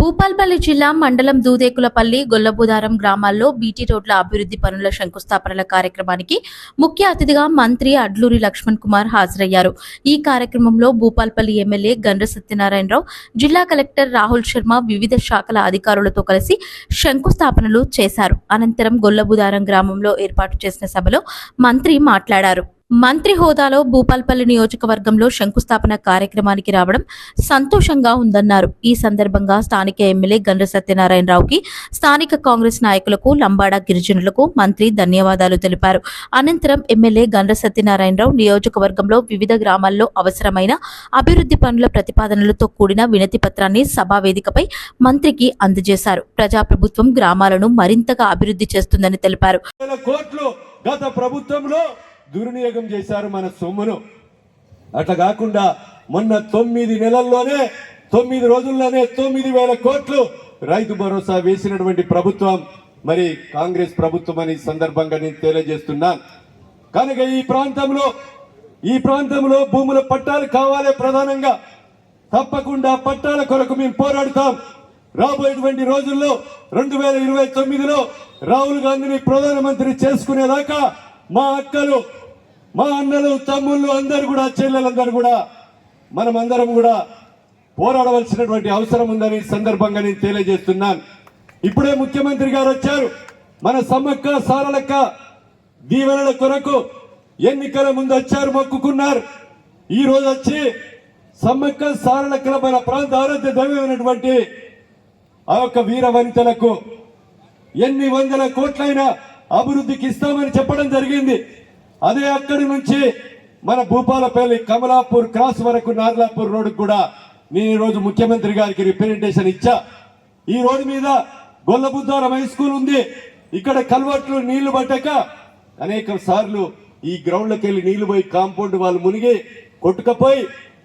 భూపాల్పల్లి జిల్లా మండలం దూదేకులపల్లి గొల్లబుదారం గ్రామాల్లో బీటీ రోడ్ల అభివృద్ధి పనుల శంకుస్థాపనల కార్యక్రమానికి ముఖ్య అతిథిగా మంత్రి అడ్లూరి లక్ష్మణ్ కుమార్ హాజరయ్యారు. ఈ కార్యక్రమంలో భూపాల్పల్లి ఎమ్మెల్యే గండ్ర సత్యనారాయణరావు జిల్లా కలెక్టర్ రాహుల్ శర్మ వివిధ శాఖల అధికారులతో కలిసి శంకుస్థాపనలు చేశారు. అనంతరం గొల్లబుదారం గ్రామంలో ఏర్పాటు చేసిన సభలో మంత్రి మాట్లాడారు. మంత్రి హోదాలో భూపాల్పల్లి నియోజకవర్గంలో శంకుస్థాపన కార్యక్రమానికి రావడం సంతోషంగా ఉందన్నారు. ఈ సందర్భంగా స్థానిక ఎమ్మెల్యే గండ్ర సత్యనారాయణరావుకి స్థానిక కాంగ్రెస్ నాయకులకు లంబాడ గిరిజనులకు మంత్రి ధన్యవాదాలు తెలిపారు. అనంతరం ఎమ్మెల్యే గండ్ర సత్యనారాయణరావు నియోజకవర్గంలో వివిధ గ్రామాల్లో అవసరమైన అభివృద్ధి పనుల ప్రతిపాదనలతో కూడిన వినతి పత్రాన్ని సభా వేదికపై మంత్రికి అందజేశారు. ప్రజాప్రభుత్వం గ్రామాలను మరింతగా అభివృద్ధి చేస్తుందని తెలిపారు. గత ప్రభుత్వంలో దుర్వినియోగం చేశారు మన సొమ్మును. అట్లా కాకుండా మొన్న తొమ్మిది నెలల్లోనే తొమ్మిది రోజుల్లోనే తొమ్మిది వేల కోట్లు రైతు భరోసా వేసినటువంటి ప్రభుత్వం మరి కాంగ్రెస్ ప్రభుత్వం అని సందర్భంగా నేను తెలియజేస్తున్నాను కనుక ఈ ప్రాంతంలో ఈ ప్రాంతంలో భూముల పట్టాలు కావాలి ప్రధానంగా. తప్పకుండా పట్టాల కొరకు మేము పోరాడుతాం. రాబోయేటువంటి రోజుల్లో రెండు వేల ఇరవై తొమ్మిదిలో రాహుల్ గాంధీని ప్రధానమంత్రి చేసుకునేదాకా మా అక్కలు మా అన్నలు తమ్ముళ్ళు అందరు కూడా చెల్లెలందరూ కూడా మనం అందరం కూడా పోరాడవలసినటువంటి అవసరం ఉందని సందర్భంగా నేను తెలియజేస్తున్నాను. ఇప్పుడే ముఖ్యమంత్రి గారు వచ్చారు. మన సమ్మక్క సారలక్క దీవెనల కొరకు ఎన్నికల ముందు వచ్చారు మొక్కుకున్నారు. ఈ రోజు వచ్చి సమ్మక్క సారలక్కల మన ప్రాంత ఆరోగ్య దైవమైనటువంటి ఆ యొక్క వీర వనితలకు ఎన్ని వందల కోట్లైనా అభివృద్ధికి ఇస్తామని చెప్పడం జరిగింది. అదే అక్కడి నుంచి మన భూపాలపల్లి కమలాపూర్ క్రాస్ వరకు నార్లాపూర్ రోడ్డు కూడా నేను ఈరోజు ముఖ్యమంత్రి గారికి రిప్రజెంటేషన్ ఇచ్చా. ఈ రోడ్డు మీద గొల్లబుద్దారం హై స్కూల్ ఉంది. ఇక్కడ కల్వర్ట్లు నీళ్ళు పట్టక అనేక సార్లు ఈ గ్రౌండ్లోకి వెళ్ళి నీళ్ళు పోయి కాంపౌండ్ వాళ్ళు మునిగి కొట్టుకపోయి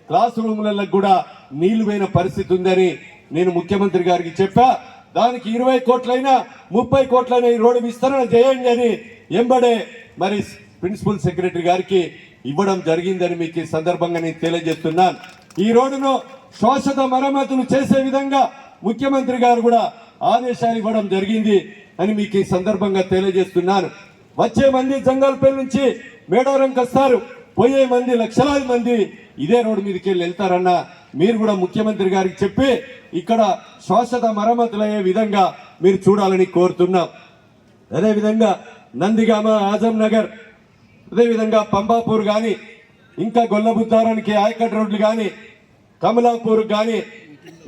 క్లాస్ రూమ్లలో కూడా నీళ్ళు పోయిన పరిస్థితి ఉందని నేను ముఖ్యమంత్రి గారికి చెప్పా. దానికి ఇరవై కోట్లైనా ముప్పై కోట్లైనా ఈ రోడ్డు విస్తరణ చేయండి అని ఎంబడే మరి ప్రిన్సిపల్ సెక్రటరీ గారికి ఇవ్వడం జరిగిందని మీకు ఈ సందర్భంగా నేను తెలియజేస్తున్నాను. ఈ రోడ్డును శాశ్వత మరమ్మతులు చేసే విధంగా ముఖ్యమంత్రి గారు కూడా ఆదేశాలు ఇవ్వడం జరిగింది అని మీకు ఈ సందర్భంగా తెలియజేస్తున్నాను. వచ్చే మంది జంగల్పల్లి నుంచి మేడారంకి వస్తారు. పోయే మంది లక్షలాది మంది ఇదే రోడ్డు మీదకి వెళ్ళి వెళ్తారన్న మీరు కూడా ముఖ్యమంత్రి గారికి చెప్పి ఇక్కడ శాశ్వత మరమ్మతులు అయ్యే విధంగా మీరు చూడాలని కోరుతున్నాం. అదేవిధంగా నందిగామ ఆజం నగర్ అదేవిధంగా పంబాపూర్ కానీ ఇంకా గొల్లబుద్దారానికి ఆయకట్ రోడ్లు కానీ కమలాపూర్ కానీ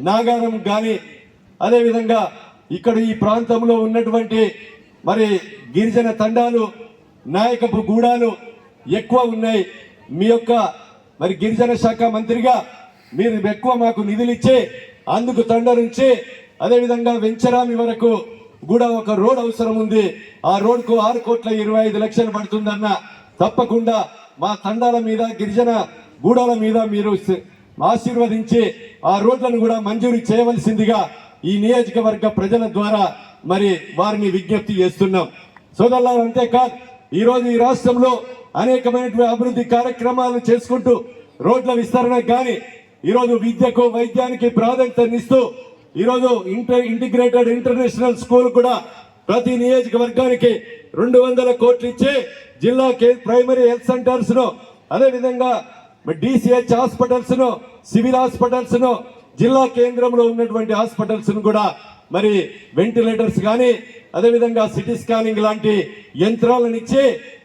నాగారం కానీ అదేవిధంగా ఇక్కడ ఈ ప్రాంతంలో ఉన్నటువంటి మరి గిరిజన తండాలు నాయకపు గూడాలు ఎక్కువ ఉన్నాయి. మీ యొక్క మరి గిరిజన శాఖ మంత్రిగా మీరు ఎక్కువ మాకు నిధులు ఇచ్చి అందుకు తండ నుంచి అదేవిధంగా వెంచరామి వరకు కూడా ఒక రోడ్ అవసరం ఉంది. ఆ రోడ్కు ఆరు కోట్ల ఇరవై ఐదు లక్షలు పడుతుందన్న తప్పకుండా మా తండాల మీద గిరిజన గూడాల మీద మీరు ఆశీర్వదించి ఆ రోడ్లను కూడా మంజూరు చేయవలసిందిగా ఈ నియోజకవర్గ ప్రజల ద్వారా మరి వారిని విజ్ఞప్తి చేస్తున్నాం. సోదరులారు అంతేకాదు ఈ రోజు ఈ రాష్ట్రంలో అనేకమైనటువంటి అభివృద్ధి కార్యక్రమాలు చేసుకుంటూ రోడ్ల విస్తరణకు కానీ ఈరోజు విద్యకు వైద్యానికి ప్రాధాన్యతనిస్తూ ఈరోజు ఇంటర్ ఇంటిగ్రేటెడ్ ఇంటర్నేషనల్ స్కూల్ కూడా ప్రతి నియోజకవర్గానికి రెండు వందల కోట్లు ఇచ్చి జిల్లా కే- ప్రైమరీ హెల్త్ సెంటర్స్ను అదే విధంగా డిసిహెచ్ హాస్పిటల్స్ను సివిల్ హాస్పిటల్స్ను జిల్లా కేంద్రంలో ఉన్నటువంటి హాస్పిటల్స్ను కూడా మరి వెంటిలేటర్స్ కానీ అదేవిధంగా సిటీ స్కానింగ్ లాంటి యంత్రాలను ఇచ్చి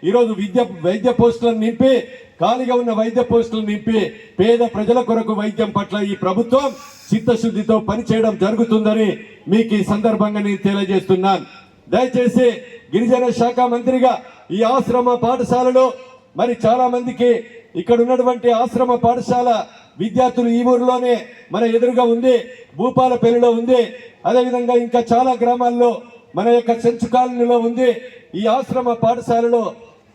ఈరోజు విద్య వైద్య పోస్టులను నింపి ఖాళీగా ఉన్న వైద్య పోస్టులు నింపి పేద ప్రజల కొరకు వైద్యం పట్ల ఈ ప్రభుత్వం చిత్తశుద్ధితో పనిచేయడం జరుగుతుందని మీకు ఈ సందర్భంగా నేను తెలియజేస్తున్నాను. దయచేసి గిరిజన శాఖ మంత్రిగా ఈ ఆశ్రమ పాఠశాలలో మరి చాలా మందికి ఇక్కడ ఉన్నటువంటి ఆశ్రమ పాఠశాల విద్యార్థులు ఈ ఊరిలోనే మన ఎదురుగా ఉంది భూపాలపల్లిలో ఉంది అదేవిధంగా ఇంకా చాలా గ్రామాల్లో మన యొక్క చెంచు కాలనీలో ఉంది. ఈ ఆశ్రమ పాఠశాలలో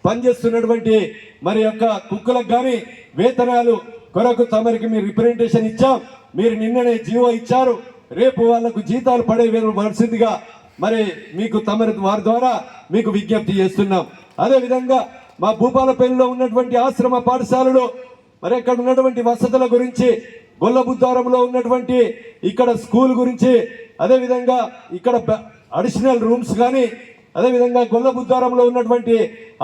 పనిచేస్తున్నటువంటి మరి యొక్క కుక్కలకు కానీ వేతనాలు కొరకు తమరికి మీరు రిప్రజెంటేషన్ ఇచ్చాం. మీరు నిన్ననే జీవో ఇచ్చారు. రేపు వాళ్ళకు జీతాలు పడే వలసిందిగా మరి మీకు తమరి వారి ద్వారా మీకు విజ్ఞప్తి చేస్తున్నాం. అదేవిధంగా మా భూపాలపల్లిలో ఉన్నటువంటి ఆశ్రమ పాఠశాలలో మరి అక్కడ ఉన్నటువంటి వసతుల గురించి గొల్లబుద్దారంలో ఉన్నటువంటి ఇక్కడ స్కూల్ గురించి అదేవిధంగా ఇక్కడ అడిషనల్ రూమ్స్ కానీ అదేవిధంగా విధంగా ఉన్నటువంటి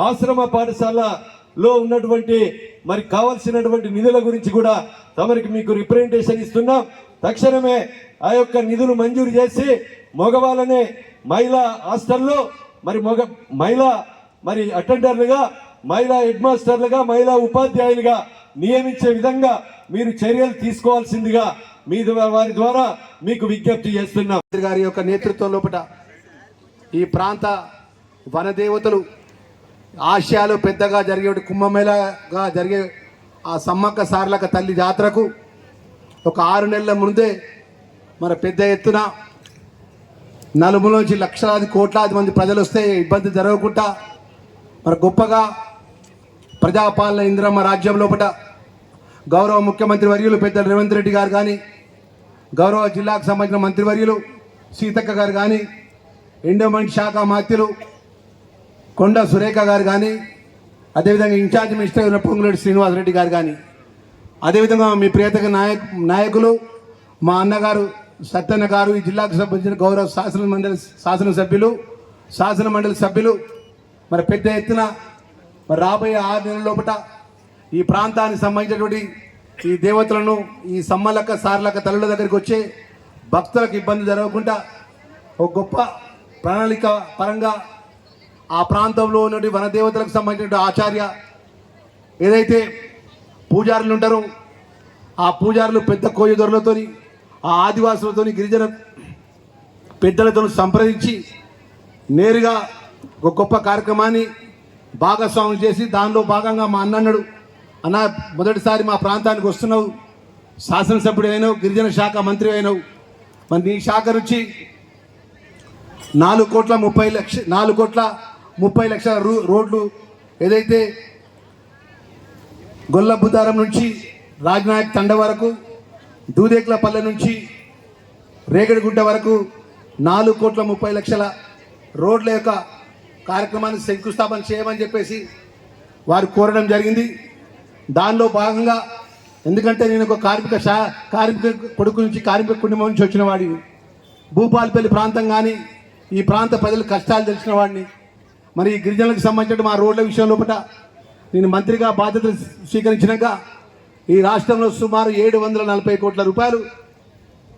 ఆశ్రమ పాఠశాలలో ఉన్నటువంటి మరి కావాల్సినటువంటి నిధుల గురించి కూడా తమరికి మీకు రిప్రజెంటేషన్ ఇస్తున్నాం. తక్షణమే ఆ యొక్క నిధులు మంజూరు చేసి మగవాళ్ళనే మహిళా హాస్టల్లో మరి మగ మహిళా మరి అటెండర్లుగా మహిళా హెడ్ మాస్టర్లుగా మహిళా ఉపాధ్యాయులుగా నియమించే విధంగా మీరు చర్యలు తీసుకోవాల్సిందిగా మీ వారి ద్వారా మీకు విజ్ఞప్తి చేస్తున్నాం. మంత్రి గారి యొక్క నేతృత్వం లోపల ఈ ప్రాంత వనదేవతలు ఆశయాలు పెద్దగా జరిగే కుంభమేళగా జరిగే ఆ సమ్మక్క సార్లక తల్లి జాతరకు ఒక ఆరు నెలల ముందే మన పెద్ద ఎత్తున నలుమూల లక్షలాది కోట్లాది మంది ప్రజలు వస్తే ఇబ్బంది జరగకుండా మరి గొప్పగా ప్రజాపాలన ఇందిరమ్మ రాజ్యం లోపల గౌరవ ముఖ్యమంత్రి వర్యులు పెద్ద రేవంత్ రెడ్డి గారు కానీ గౌరవ జిల్లాకు సంబంధించిన మంత్రివర్యులు సీతక్క గారు కానీ ఎండోమెంట్ శాఖ మాత్యులు కొండ సురేఖ గారు కానీ అదేవిధంగా ఇన్ఛార్జ్ మినిస్టర్ అయిన పొంగులేటి శ్రీనివాసరెడ్డి గారు కానీ అదేవిధంగా మీ ప్రియతక నాయక్ నాయకులు మా అన్నగారు సత్యన్న గారు ఈ జిల్లాకు సంబంధించిన గౌరవ శాసన మండలి శాసనసభ్యులు శాసన మండలి సభ్యులు మరి పెద్ద ఎత్తున మరి రాబోయే ఆరు నెలల లోపల ఈ ప్రాంతానికి సంబంధించినటువంటి ఈ దేవతలను ఈ సమ్మలక్క సార్లక్క తల్లుల దగ్గరికి వచ్చే భక్తులకు ఇబ్బంది జరగకుండా ఒక గొప్ప ప్రణాళిక పరంగా ఆ ప్రాంతంలో ఉన్నటువంటి వనదేవతలకు సంబంధించిన ఆచార్య ఏదైతే పూజారులు ఉంటారో ఆ పూజారులు పెద్ద కోయదొరలతోని ఆ ఆదివాసులతోని గిరిజన పెద్దలతో సంప్రదించి నేరుగా ఒక గొప్ప కార్యక్రమాన్ని భాగస్వామ్యం చేసి దానిలో భాగంగా మా అన్నన్నాడు అన్న మొదటిసారి మా ప్రాంతానికి వస్తున్నావు శాసనసభ్యుడు అయినావు గిరిజన శాఖ మంత్రి అయినావు. మరి నీ శాఖ నుంచి నాలుగు కోట్ల ముప్పై లక్ష నాలుగు కోట్ల ముప్పై లక్షల రూ రోడ్లు ఏదైతే గొల్లబుద్దారం నుంచి రాజ్నాయక్ తండ వరకు దూదేక్లపల్లె నుంచి రేగడిగుంట వరకు నాలుగు కోట్ల ముప్పై లక్షల రోడ్ల యొక్క కార్యక్రమాన్ని శంకుస్థాపన చేయమని చెప్పేసి వారు కోరడం జరిగింది. దానిలో భాగంగా ఎందుకంటే నేను ఒక కార్మిక శా కార్మిక కొడుకు నుంచి కార్మిక కుటుంబం నుంచి వచ్చిన వాడిని. భూపాలపల్లి ప్రాంతం కానీ ఈ ప్రాంత ప్రజల కష్టాలు తెలిసిన వాడిని. మరి ఈ గిరిజనులకు సంబంధించిన మా రోడ్ల విషయం లోపల నేను మంత్రిగా బాధ్యతలు స్వీకరించినాక ఈ రాష్ట్రంలో సుమారు ఏడు వందల నలభై కోట్ల రూపాయలు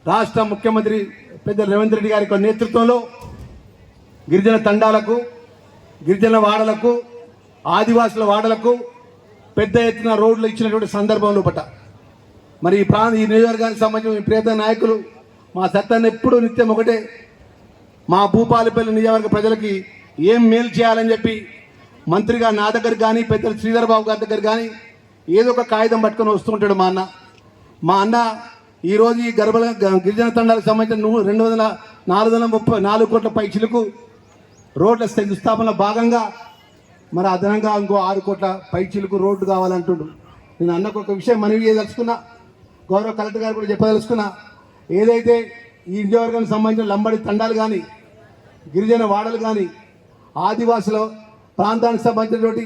రాష్ట్ర ముఖ్యమంత్రి పెద్ద రేవంత్ రెడ్డి గారి యొక్క నేతృత్వంలో గిరిజన తండాలకు గిరిజన వాడలకు ఆదివాసుల వాడలకు పెద్ద ఎత్తున రోడ్లు ఇచ్చినటువంటి సందర్భంలో పట్ట మరి ఈ ప్రాంత ఈ నియోజకవర్గానికి సంబంధించిన ఈ ప్రియత నాయకులు మా సత్తాన్ని ఎప్పుడూ నిత్యం ఒకటే. మా భూపాలపల్లి నియోజకవర్గ ప్రజలకి ఏం మేలు చేయాలని చెప్పి మంత్రిగా నా దగ్గర కానీ పెద్దలు శ్రీధర్ బాబు గారి దగ్గర కానీ ఏదో ఒక కాగితం పట్టుకొని వస్తుంటాడు మా అన్న. మా అన్న ఈరోజు ఈ గర్భల గిరిజన తండాలకు సంబంధించిన నువ్వు రెండు వందల నాలుగు వందల ముప్పై నాలుగు కోట్ల పైచిలకు రోడ్ల శంకుస్థాపనలో భాగంగా మరి అదనంగా ఇంకో ఆరు కోట్ల పైచిలకు రోడ్డు కావాలంటుండు. నేను అన్నకు ఒక విషయం మనవి చేయదలుచుకున్నా గౌరవ కలెక్టర్ గారు కూడా చెప్పదలుచుకున్నా. ఏదైతే ఈ నియోజకవర్గానికి సంబంధించిన లంబడి తండాలు కానీ గిరిజన వాడలు కానీ ఆదివాసుల ప్రాంతానికి సంబంధించినటువంటి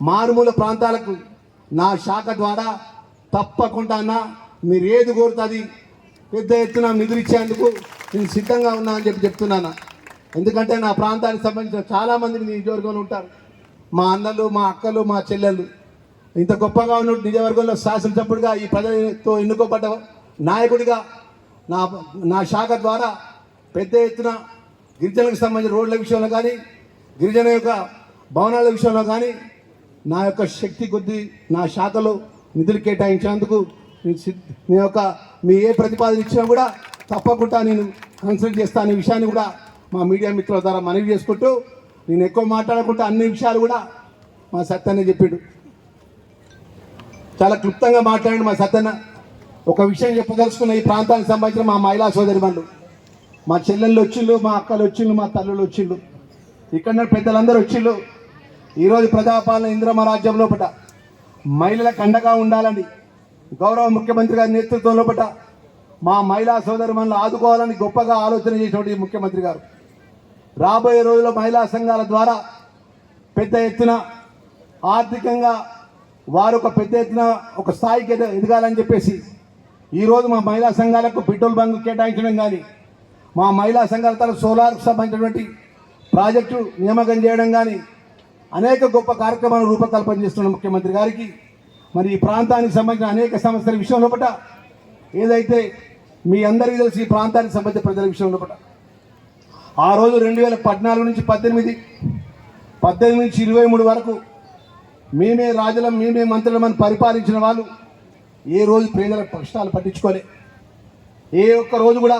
మారుమూల ప్రాంతాలకు నా శాఖ ద్వారా తప్పకుండా అన్న మీరు ఏది కోరుతుంది పెద్ద ఎత్తున నిధులు ఇచ్చేందుకు నేను సిద్ధంగా ఉన్నా అని చెప్పి చెప్తున్నాను ఎందుకంటే నా ప్రాంతానికి సంబంధించిన చాలామంది మీ నియోజకవర్గంలో ఉంటారు. మా అన్నలు మా అక్కలు మా చెల్లెళ్ళు. ఇంత గొప్పగా ఉన్న నిజవర్గంలో శాసనసభ్యుడిగా ఈ ప్రజలతో ఎన్నుకోబడ్డ నాయకుడిగా నా నా శాఖ ద్వారా పెద్ద ఎత్తున గిరిజనులకు సంబంధించిన రోడ్ల విషయంలో కానీ గిరిజన యొక్క భవనాల విషయంలో కానీ నా యొక్క శక్తి కొద్దీ నా శాఖలో నిధులు కేటాయించినందుకు నేను సిద్- యొక్క మీ ఏ ప్రతిపాదన ఇచ్చినా కూడా తప్పకుండా నేను కన్సల్ట్ చేస్తాను ఈ విషయాన్ని కూడా మా మీడియా మిత్రుల ద్వారా మనవి చేసుకుంటూ నేను ఎక్కువ మాట్లాడకుండా అన్ని విషయాలు కూడా మా సత్యన్న చెప్పాడు. చాలా క్లుప్తంగా మాట్లాడాడు మా సత్యన్న ఒక విషయం చెప్పదలుచుకున్న ఈ ప్రాంతానికి సంబంధించిన మా మహిళా సోదరి మా చెల్లెళ్ళు వచ్చిళ్ళు మా అక్కలు వచ్చిళ్ళు మా తల్లులు వచ్చిళ్ళు. ఇక్కడ పెద్దలందరూ వచ్చిళ్ళు. ఈరోజు ప్రజాపాలన ఇంద్రమ రాజ్యం లోపట మహిళలకు అండగా ఉండాలని గౌరవ ముఖ్యమంత్రి గారి నేతృత్వం లోపట మా మహిళా సోదరి మనల్ని ఆదుకోవాలని గొప్పగా ఆలోచన చేసినటువంటి ముఖ్యమంత్రి గారు. రాబోయే రోజుల్లో మహిళా సంఘాల ద్వారా పెద్ద ఎత్తున ఆర్థికంగా వారు ఒక పెద్ద ఎత్తున ఒక స్థాయికి ఎదగాలని చెప్పేసి ఈరోజు మా మహిళా సంఘాలకు పెట్రోల్ బంక్ కేటాయించడం కానీ మా మహిళా సంఘాల తరఫు సోలార్కు సంబంధించినటువంటి ప్రాజెక్టు నియామకం చేయడం కానీ అనేక గొప్ప కార్యక్రమాలు రూపకల్పన చేస్తున్న ముఖ్యమంత్రి గారికి మరి ఈ ప్రాంతానికి సంబంధించిన అనేక సమస్యల విషయం లోపల ఏదైతే మీ అందరికీ తెలిసి ఈ ప్రాంతానికి సంబంధించిన ప్రజల విషయం లోపల. ఆ రోజు రెండు వేల పద్నాలుగు నుంచి పద్దెనిమిది పద్దెనిమిది నుంచి ఇరవై మూడు వరకు మేమే రాజులం మేమే మంత్రులం అని పరిపాలించిన వాళ్ళు ఏ రోజు ప్రజల కష్టాలు పట్టించుకోలే. ఏ ఒక్క రోజు కూడా